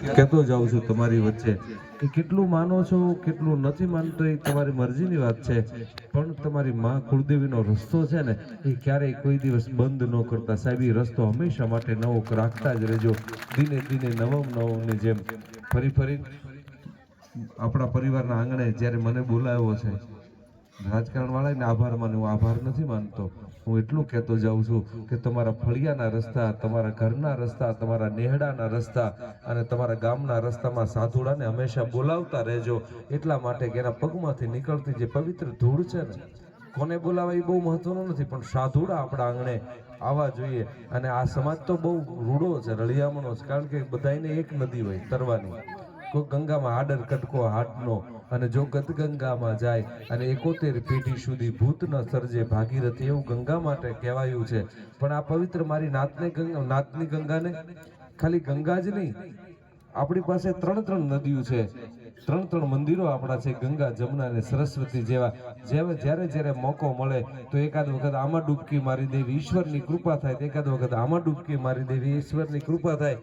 કહેતો જાઉં છું તમારી વચ્ચે કે કેટલું માનો છો, કેટલું નથી માનતો એ તમારી મરજીની વાત છે. પણ તમારી માં કુળદેવીનો રસ્તો છે ને, એ ક્યારેય કોઈ દિવસ બંધ ન કરતા. સાહેબ, એ રસ્તો હંમેશા માટે નવો રાખતા જ રહેજો. ધીને ધીને નવમ નવમની જેમ ફરી ફરી આપણા પરિવારના આંગણે જ્યારે મને બોલાવ્યો છે રાજકારણ વાળાને આભાર માનું. હું આભાર નથી માનતો. હું એટલું કહેતો જાઉં છું કે તમારા ફળિયાના રસ્તા, તમારા ઘરના રસ્તા, તમારા નેહડાના રસ્તા અને તમારા ગામના રસ્તામાં સાધુડાને હંમેશા બોલાવતા રહેજો. એટલા માટે કે એના પગમાંથી નીકળતી જે પવિત્ર ધૂળ છે ને, કોને બોલાવા એ બહુ મહત્વનું નથી, પણ સાધુડા આપણા આંગણે આવવા જોઈએ. અને આ સમાજ તો બહુ રૂડો છે, રળિયામણો છે, કારણ કે બધાયને એક નદી હોય તરવાની. કોઈ ગંગામાં હાડર કટકો હાટનો અને જો ગદગંગામાં જાય અને એકોતેર પેઢી સુધી ભૂત ન સર્જે ભાગીરથી એવું ગંગા માટે કહેવાયું છે. પણ આ પવિત્ર મારી નાતને ગંગા, નાતની ગંગાને? ખાલી ગંગા જ નહીં. આપણી પાસે ત્રણ ત્રણ નદીઓ છે. ત્રણ ત્રણ મંદિરો આપણા છે, ગંગા, જમુના અને સરસ્વતી જેવા. જેવા, જ્યારે જ્યારે મોકો મળે, તો એકાદ વખત આમાં ડૂબકી મારી દેવી, ઈશ્વરની કૃપા થાય, તો એકાદ વખત આમાં ડૂબકી મારી દેવી, ઈશ્વરની કૃપા થાય.